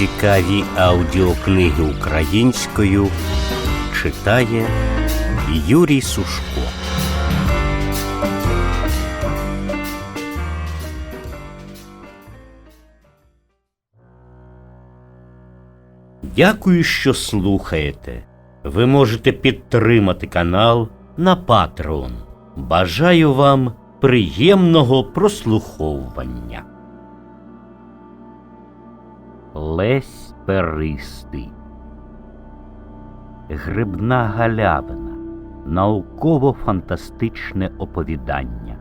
Цікаві аудіокниги українською читає Юрій Сушко. Дякую, що слухаєте. Ви можете підтримати канал на Patreon. Бажаю вам приємного прослуховування. Лесь Перистий Грибна галявина. Науково-фантастичне оповідання.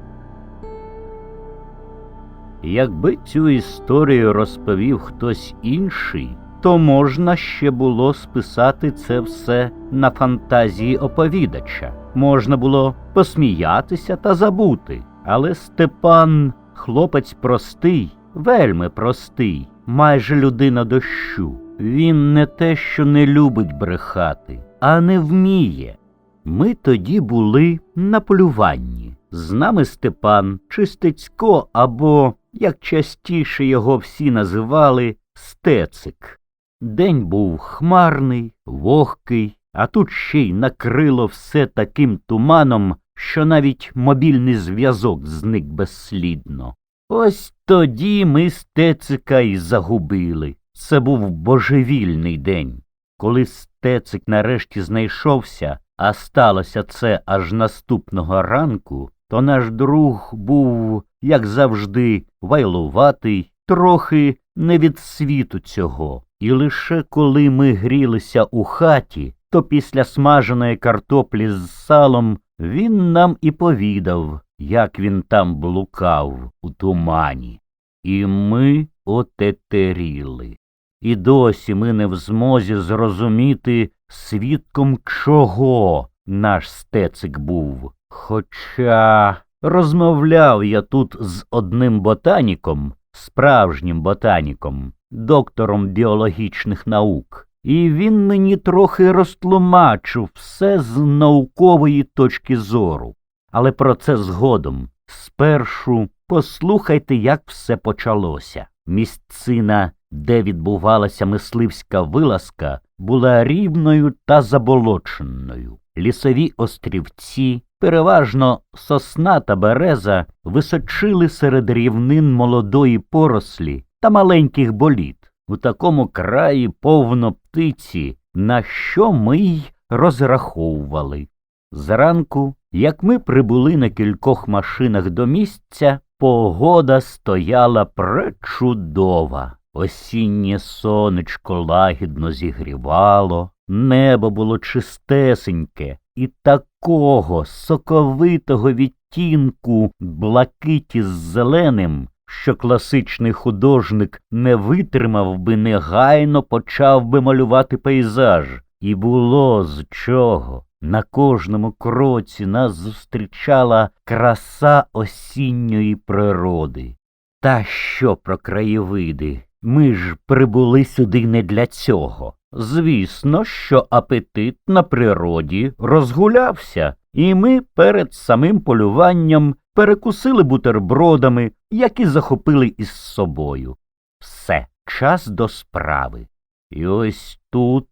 Якби цю історію розповів хтось інший, то можна ще було списати це все на фантазії оповідача. Можна було посміятися та забути. Але Степан хлопець простий, вельми простий, майже людина дощу. Він не те, що не любить брехати, а не вміє. Ми тоді були на полюванні. З нами Степан, Чистецько або, як частіше його всі називали, Стецик. День був хмарний, вогкий, а тут ще й накрило все таким туманом, що навіть мобільний зв'язок зник безслідно. Ось тоді ми Стецика й загубили. Це був божевільний день. Коли Стецик нарешті знайшовся, а сталося це аж наступного ранку, то наш друг був, як завжди, вайлуватий, трохи не від світу цього. І лише коли ми грілися у хаті, то після смаженої картоплі з салом він нам і повідав, як він там блукав у тумані. І ми отетеріли. І досі ми не в змозі зрозуміти, свідком чого наш стецик був. Хоча розмовляв я тут з одним ботаніком, справжнім ботаніком, доктором біологічних наук, і він мені трохи розтлумачив все з наукової точки зору. Але про це згодом. Спершу послухайте, як все почалося. Місцина, де відбувалася мисливська вилазка, була рівною та заболоченою. Лісові острівці, переважно сосна та береза, височили серед рівнин молодої порослі та маленьких боліт. У такому краї повно птиці, на що ми й розраховували. Зранку, як ми прибули на кількох машинах до місця, погода стояла пречудова. Осіннє сонечко лагідно зігрівало, небо було чистесеньке, і такого соковитого відтінку блакиті з зеленим, що класичний художник не витримав би негайно почав би малювати пейзаж. І було з чого. На кожному кроці нас зустрічала краса осінньої природи. Та що про краєвиди? Ми ж прибули сюди не для цього. Звісно, що апетит на природі розгулявся, і ми перед самим полюванням перекусили бутербродами, які захопили із собою. Все, час до справи. І ось тут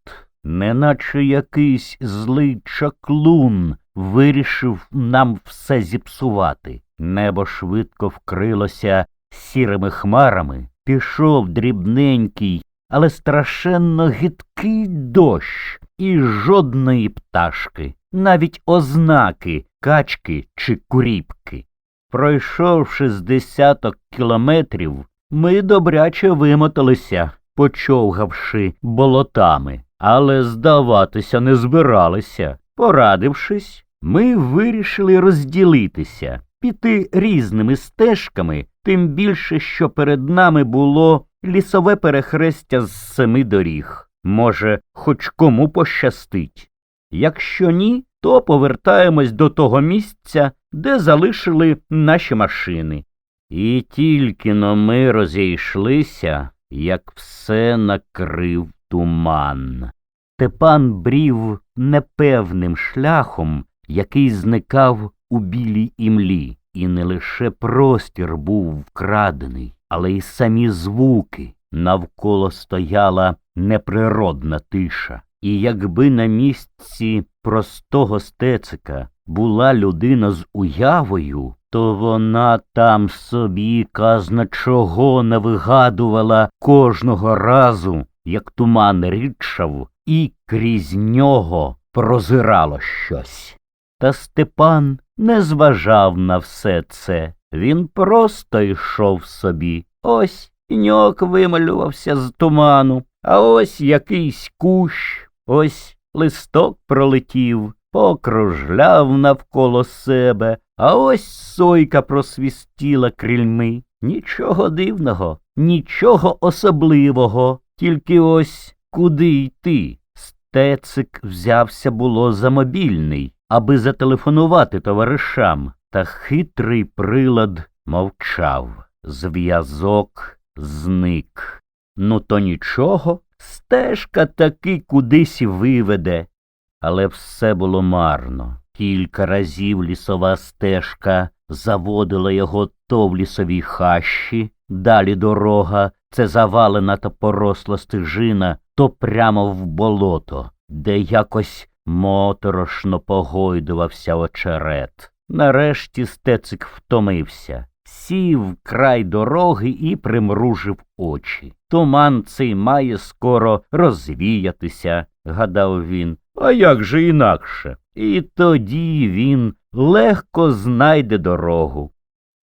неначе якийсь злий чаклун вирішив нам все зіпсувати. Небо швидко вкрилося сірими хмарами, пішов дрібненький, але страшенно гидкий дощ і жодної пташки, навіть ознаки качки чи куріпки. Пройшовши з десяток кілометрів, ми добряче вимоталися, почовгавши болотами але здаватися не збиралися. Порадившись, ми вирішили розділитися, піти різними стежками, тим більше, що перед нами було лісове перехрестя з семи доріг. Може, хоч кому пощастить. Якщо ні, то повертаємось до того місця, де залишили наші машини. І тільки но ми розійшлися, як все накрив туман. Степан брів непевним шляхом, який зникав у білій імлі, і не лише простір був вкрадений, але й самі звуки. Навколо стояла неприродна тиша, і якби на місці простого стецика була людина з уявою, то вона там собі казна чого не вигадувала кожного разу, як туман рідшав, і крізь нього прозирало щось. Та Степан не зважав на все це. Він просто йшов собі. Ось піньок вималювався з туману, а ось якийсь кущ, ось листок пролетів, покружляв навколо себе, а ось сойка просвістіла крильми. Нічого дивного, нічого особливого, тільки ось куди йти. Стецик взявся було за мобільний, аби зателефонувати товаришам, та хитрий прилад мовчав. Зв'язок зник. Ну, то нічого, стежка таки кудись виведе. Але все було марно. Кілька разів лісова стежка заводила його то в лісовій хащі, далі дорога, це завалена та поросла стежина, то прямо в болото, де якось моторошно погойдувався очерет. Нарешті стецик втомився, сів край дороги і примружив очі. Туман цей має скоро розвіятися, гадав він. А як же інакше? І тоді він легко знайде дорогу.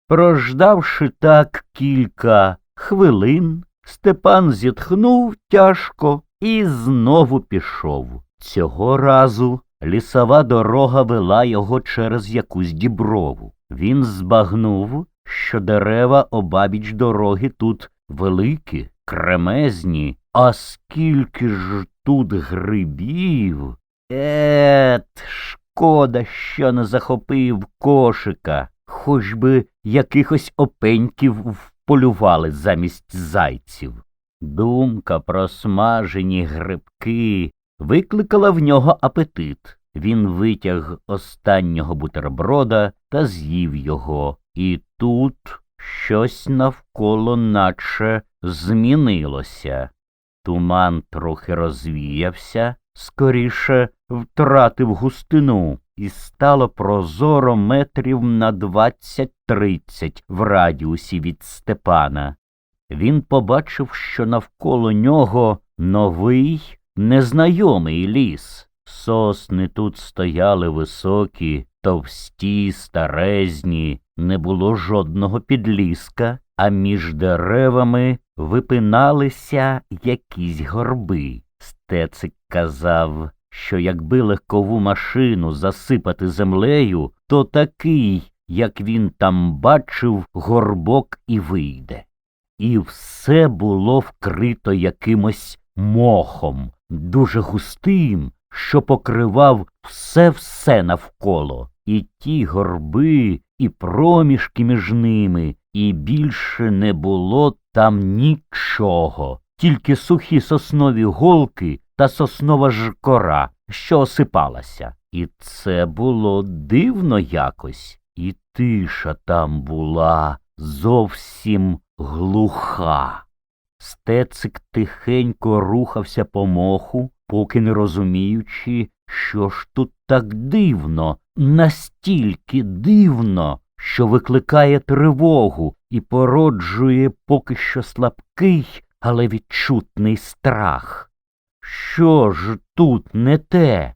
Прождавши так кілька хвилин, Степан зітхнув тяжко і знову пішов. Цього разу лісова дорога вела його через якусь діброву. Він збагнув, що дерева обабіч дороги тут великі, кремезні, а скільки ж тут грибів. Ет, шкода, що не захопив кошика, хоч би якихось опеньків вполювали замість зайців. Думка про смажені грибки викликала в нього апетит. Він витяг останнього бутерброда та з'їв його, і тут щось навколо наче змінилося. Туман трохи розвіявся, скоріше втратив густину, і стало прозоро метрів на двадцять-тридцять в радіусі від Степана. Він побачив, що навколо нього новий, незнайомий ліс. Сосни тут стояли високі, товсті, старезні, не було жодного підліска, а між деревами випиналися якісь горби. Стецик казав, що якби легкову машину засипати землею, то такий, як він там бачив, горбок і вийде. І все було вкрито якимось мохом, дуже густим, що покривав все все навколо, і ті горби, і проміжки між ними, і більше не було там нічого, тільки сухі соснові голки та соснова ж кора, що осипалася. І це було дивно якось, і тиша там була зовсім глуха. Стецик тихенько рухався по моху, поки не розуміючи, що ж тут так дивно, настільки дивно, що викликає тривогу і породжує поки що слабкий, але відчутний страх. Що ж тут не те?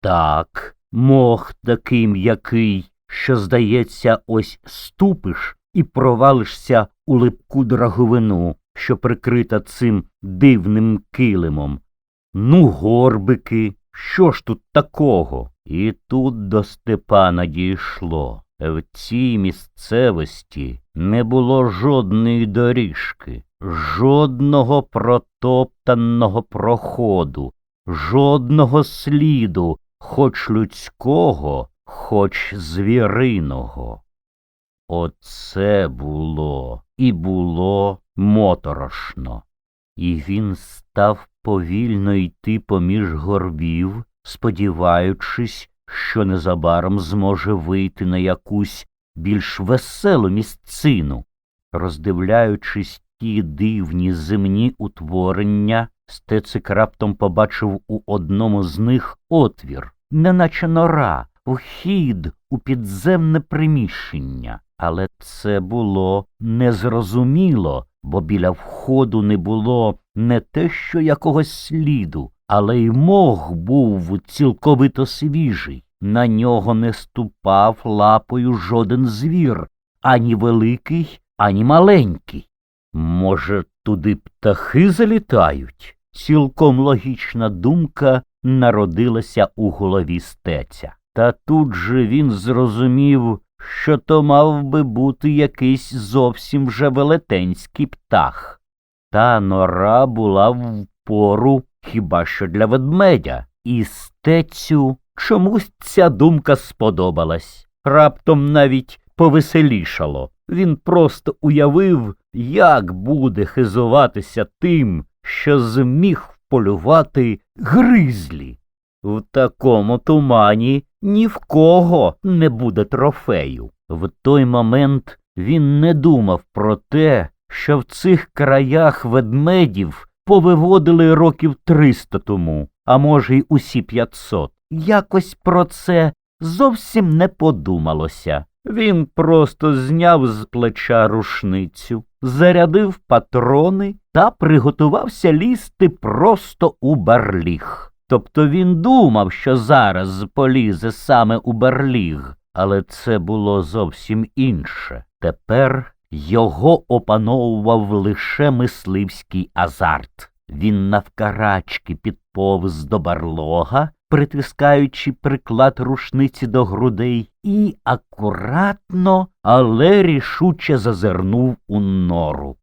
Так, мох такий м'який, що, здається, ось ступиш і провалишся у липку драговину, що прикрита цим дивним килимом. Ну, горбики, що ж тут такого? І тут до Степана дійшло. В цій місцевості не було жодної доріжки, жодного протоптаного проходу, жодного сліду, хоч людського, хоч звіриного. Оце було і було моторошно, і він став повільно йти поміж горбів, сподіваючись, що незабаром зможе вийти на якусь більш веселу місцину. Роздивляючись ті дивні земні утворення, стецик раптом побачив у одному з них отвір, неначе нора, вхід у підземне приміщення. Але це було незрозуміло, бо біля входу не було не те, що якогось сліду, але й мох був цілковито свіжий. На нього не ступав лапою жоден звір, ані великий, ані маленький. Може, туди птахи залітають? Цілком логічна думка народилася у голові стеця. Та тут же він зрозумів, що то мав би бути якийсь зовсім вже велетенський птах. Та нора була впору хіба що для ведмедя, і стецю чомусь ця думка сподобалась. Раптом навіть повеселішало. Він просто уявив, як буде хизуватися тим, що зміг вполювати гризлі. В такому тумані ні в кого не буде трофею. В той момент він не думав про те, що в цих краях ведмедів повиводили років триста тому, а може, й усі п'ятсот. Якось про це зовсім не подумалося. Він просто зняв з плеча рушницю, зарядив патрони та приготувався лізти просто у барліг. Тобто він думав, що зараз полізе саме у барліг, але це було зовсім інше. Тепер його опановував лише мисливський азарт. Він навкарачки підповз до барлога, притискаючи приклад рушниці до грудей, і акуратно, але рішуче зазирнув у нору.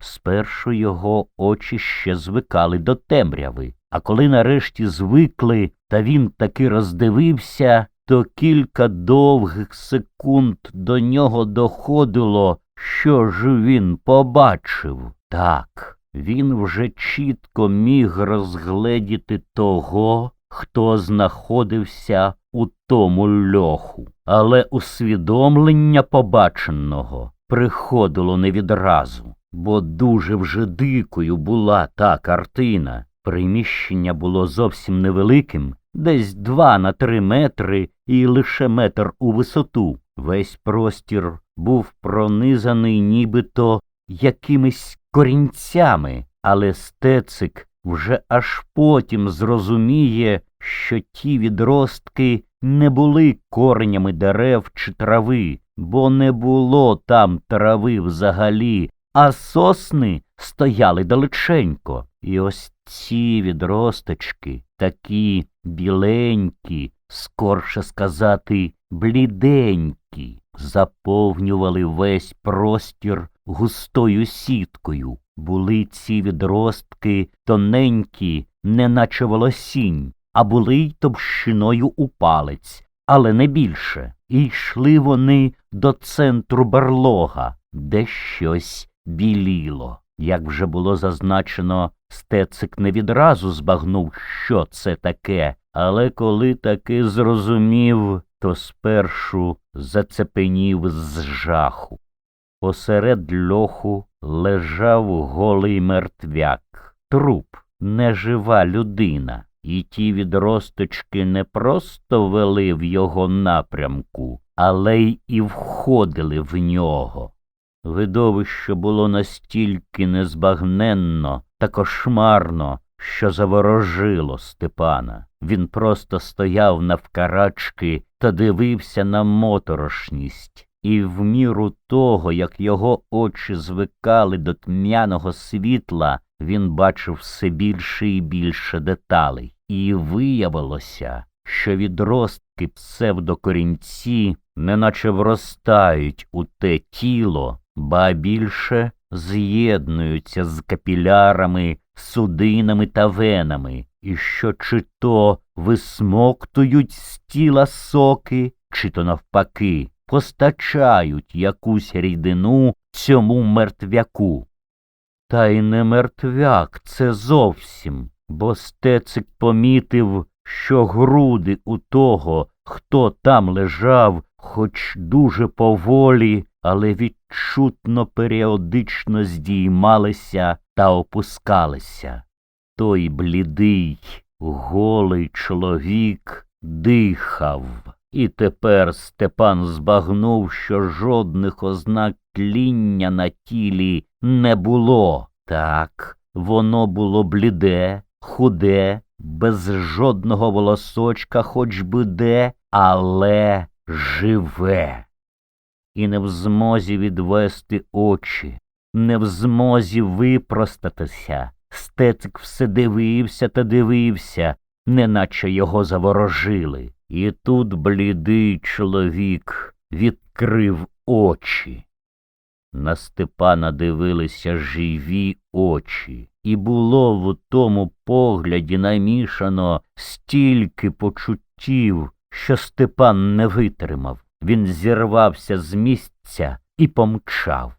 Спершу його очі ще звикали до темряви, а коли нарешті звикли, та він таки роздивився, то кілька довгих секунд до нього доходило, що ж він побачив. Так, він вже чітко міг розгледіти того, хто знаходився у тому льоху, але усвідомлення побаченого приходило не відразу, бо дуже вже дикою була та картина. Приміщення було зовсім невеликим, десь два на три метри і лише метр у висоту. Весь простір був пронизаний нібито якимись корінцями, але стецик вже аж потім зрозуміє, що ті відростки не були коренями дерев чи трави, бо не було там трави взагалі, а сосни стояли далеченько. І ось ці відросточки, такі біленькі, скорше сказати, бліденькі, заповнювали весь простір густою сіткою. Були ці відростки тоненькі, неначе волосінь, а були й товщиною у палець, але не більше. І йшли вони до центру барлога, де щось біліло. Як вже було зазначено, стецик не відразу збагнув, що це таке, але коли таки зрозумів, то спершу зацепенів з жаху. Посеред льоху лежав голий мертвяк, труп, нежива людина, і ті відросточки не просто вели в його напрямку, але й і входили в нього. Видовище було настільки незбагненно та кошмарно, що заворожило Степана. Він просто стояв навкарачки та дивився на моторошність, і в міру того, як його очі звикали до тьмяного світла, він бачив все більше і більше деталей, і виявилося, що відростки псевдокорінці неначе вростають у те тіло, ба більше з'єднуються з капілярами, судинами та венами, і що чи то висмоктують з тіла соки, чи то навпаки постачають якусь рідину цьому мертвяку. Та й не мертвяк це зовсім, бо стецик помітив, що груди у того, хто там лежав, хоч дуже поволі, але відчутно періодично здіймалися та опускалися. Той блідий, голий чоловік дихав. І тепер Степан збагнув, що жодних ознак тління на тілі не було. Так, воно було бліде, худе, без жодного волосочка, хоч би де, але живе. І не в змозі відвести очі, не в змозі випростатися. Стецик все дивився та дивився, неначе його заворожили. І тут блідий чоловік відкрив очі. На Степана дивилися живі очі, і було в тому погляді намішано стільки почуттів, що Степан не витримав. Він зірвався з місця і помчав.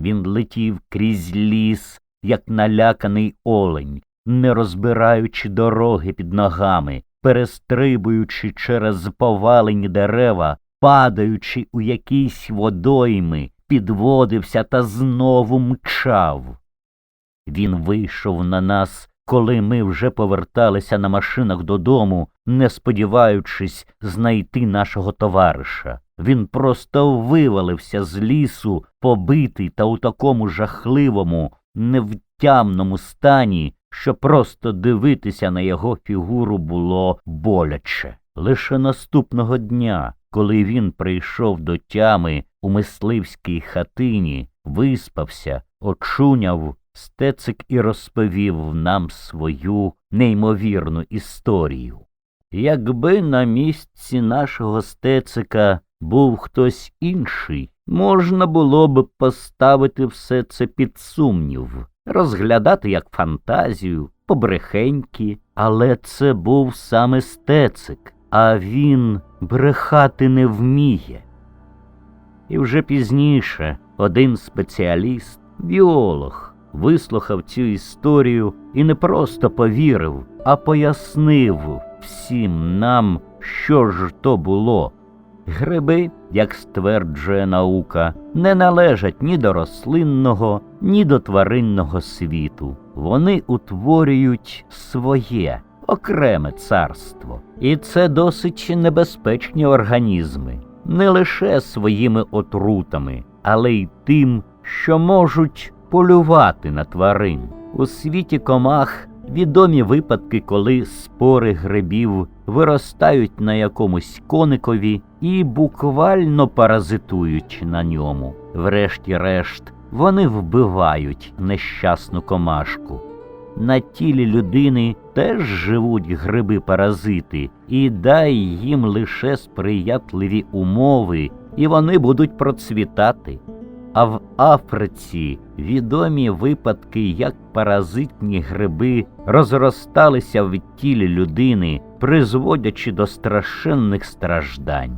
Він летів крізь ліс, як наляканий олень, не розбираючи дороги під ногами, перестрибуючи через повалені дерева, падаючи у якісь водойми, підводився та знову мчав. Він вийшов на нас, коли ми вже поверталися на машинах додому, не сподіваючись знайти нашого товариша. Він просто вивалився з лісу, побитий та у такому жахливому, невтямному стані, що просто дивитися на його фігуру було боляче. Лише наступного дня, коли він прийшов до тями у мисливській хатині, виспався, очуняв, стецик і розповів нам свою неймовірну історію. Якби на місці нашого стецика був хтось інший, можна було б поставити все це під сумнів, розглядати як фантазію, побрехеньки, але це був саме стецик, а він брехати не вміє. І вже пізніше один спеціаліст, біолог, вислухав цю історію і не просто повірив, а пояснив всім нам, що ж то було. Гриби, як стверджує наука, не належать ні до рослинного, ні до тваринного світу. Вони утворюють своє окреме царство. І це досить небезпечні організми, не лише своїми отрутами, але й тим, що можуть полювати на тварин. У світі комах відомі випадки, коли спори грибів виростають на якомусь коникові і буквально паразитують на ньому. Врешті-решт, вони вбивають нещасну комашку. На тілі людини теж живуть гриби-паразити, і дай їм лише сприятливі умови, і вони будуть процвітати. А в Африці відомі випадки, як паразитні гриби розросталися в тілі людини, призводячи до страшенних страждань.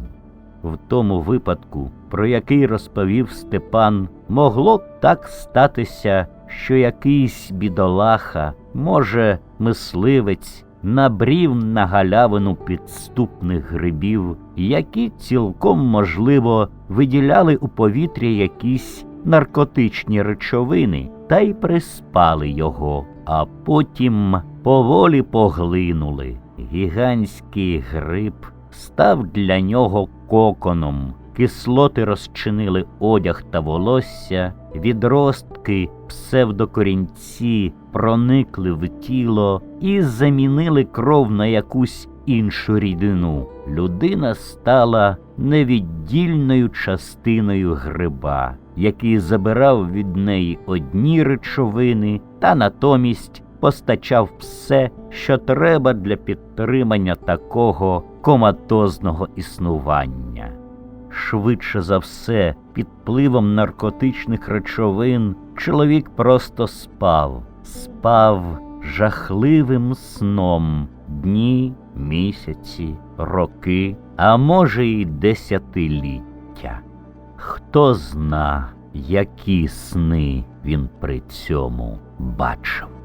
В тому випадку, про який розповів Степан, могло б так статися, що якийсь бідолаха, може, мисливець, набрів на галявину підступних грибів, які цілком можливо виділяли у повітрі якісь наркотичні речовини та й приспали його, а потім поволі поглинули. Гігантський гриб став для нього коконом. Кислоти розчинили одяг та волосся, відростки, псевдокорінці проникли в тіло і замінили кров на якусь іншу рідину. Людина стала невіддільною частиною гриба, який забирав від неї одні речовини та натомість постачав все, що треба для підтримання такого коматозного існування. Швидше за все, під впливом наркотичних речовин чоловік просто спав, спав жахливим сном дні, місяці, роки, а може, й десятиліття. Хто зна, які сни він при цьому бачив.